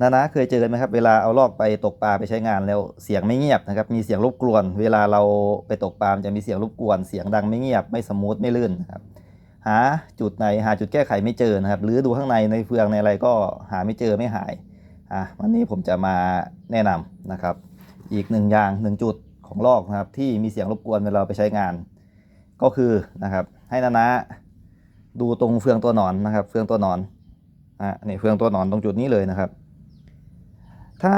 นานะเคยเจอไหมครับเวลาเอาลอกไปตกปลาไปใช้งานแล้วเสียงไม่เงียบนะครับมีเสียงรบกวน เวลาเราไปตกปลาจะมีเสียงรบกวน เสียงดังไม่เงียบไม่สมูทไม่ลื่นครับหาจุดไหนหาจุดแก้ไขไม่เจอนะครับ หรือดูข้างในในเฟืองในอะไรก็หาไม่เจอไม่หายอะวันนี้ผมจะมาแนะนำนะครับ อีกหนึ่งอย่างหนึ่งจุดของลอกนะครับที่มีเสียงรบกวนเวลาไปใช้งาน ก็คือนะครับให้นานะดูตรงเฟืองตัวหนอนนะครับ เฟืองตัวหนอนอะนี่เฟืองตัวหนอนตรงจุดนี้เลยนะครับ ถ้า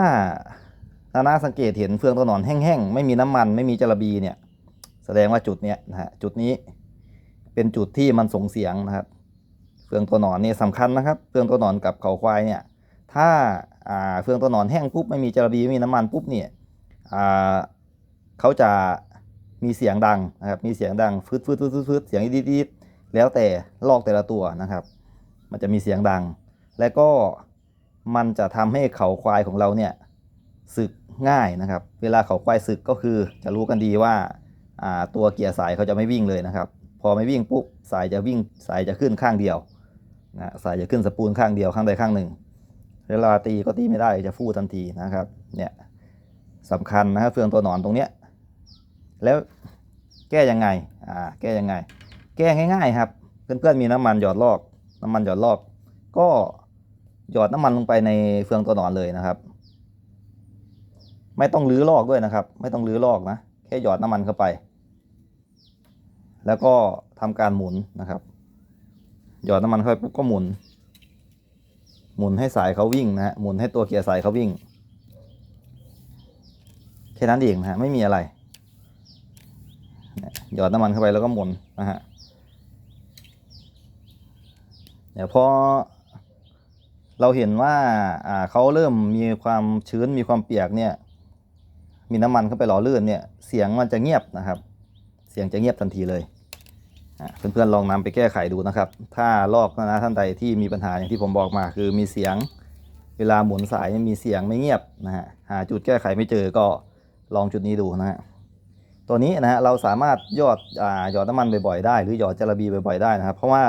นานาสังเกตเห็นเฟืองตัวหนอนแห้งๆ ไม่มีน้ำมันไม่มีจระบีเนี่ย แสดงว่าจุดเนี้ยนะฮะจุดนี้เป็นจุดที่มันส่งเสียงนะครับ เฟืองตัวหนอนเนี่ยสำคัญนะครับ เฟืองตัวหนอนกับเขาควายเนี่ย ถ้าอ่าเฟืองตัวหนอนแห้งปุ๊บไม่มีจระบีไม่มีน้ำมันปุ๊บเนี่ยอ่าเขาจะมีเสียงดังนะครับมีเสียงดังฟืดฟืดฟืดฟืดฟืดเสียงดีดแล้วแต่ลอกแต่ละตัวนะครับ มันจะมีเสียงดัง และก็ มันจะทำให้เขาควายของเราเนี่ยสึกง่ายนะครับ เวลาเขาควายสึกก็คือจะรู้กันดีว่าอ่าตัวเกียร์สายเขาจะไม่วิ่งเลยนะครับ พอไม่วิ่งปุ๊บสายจะวิ่งสายจะขึ้นข้างเดียวนะสายจะขึ้นสปูลข้างเดียวข้างใดข้างหนึ่ง เวลาตีก็ตีไม่ได้จะฟูทันทีนะครับเนี่ยสำคัญนะครับเฟืองตัวหนอนตรงเนี้ยแล้วแก้ยังไงอ่าแก้ยังไง แก้ง่าย ๆ ครับ เพื่อนๆมีน้ำมันหยอดลอก น้ำมันหยอดลอก ก็ หยอดน้ำมันลงไปในเฟืองตัวหนอนเลยนะครับ ไม่ต้องรื้อลอกด้วยนะครับ ไม่ต้องรื้อลอกนะแค่หยอดน้ำมันเข้าไป แล้วก็ทำการหมุนนะครับ หยอดน้ำมันเข้าไปปุ๊บก็หมุน หมุนให้สายเขาวิ่งนะฮะหมุนให้ตัวเกียร์สายเขาวิ่งแค่นั้นเองนะฮะไม่มีอะไรหยอดน้ำมันเข้าไปแล้วก็หมุนนะฮะเดี๋ยวพอ เราเห็นว่าอ่าเขาเริ่มมีความชื้นมีความเปียกเนี่ยมีน้ำมันเข้าไปหล่อลื่นเนี่ยเสียงมันจะเงียบนะครับ เสียงจะเงียบทันทีเลยเพื่อนๆลองนำไปแก้ไขดูนะครับ ถ้าลอกนะท่านใดที่มีปัญหาอย่างที่ผมบอกมา คือมีเสียงเวลาหมุนสายมีเสียงไม่เงียบนะฮะหาจุดแก้ไขไม่เจอก็ลองจุดนี้ดูนะฮะตัวนี้นะฮะเราสามารถยอดอ่าหยอดน้ำมันบ่อยๆได้ หรือหยอดจระบีบ่อยๆได้นะครับ เพราะว่า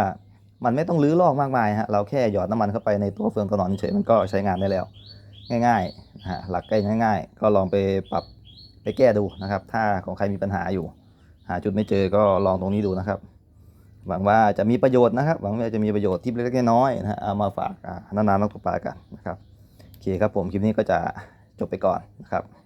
มันไม่ต้องรื้อลอกมากมายฮะเราแค่หยอดน้ำมันเข้าไปในตัวเฟืองตัวหนอนเฉยมันก็ใช้งานได้แล้ว ง่ายๆนะฮะหลักใกล้ง่าย ๆ ก็ลองไปปรับไปแก้ดูนะครับ ถ้าของใครมีปัญหาอยู่ หาจุดไม่เจอก็ลองตรงนี้ดูนะครับ หวังว่าจะมีประโยชน์นะครับ หวังว่าจะมีประโยชน์ที่เล็กๆน้อยๆนะฮะเอามาฝากนานๆต้องตกปลากันนะครับโอเคครับผมคลิปนี้ก็จะจบไปก่อนนะครับ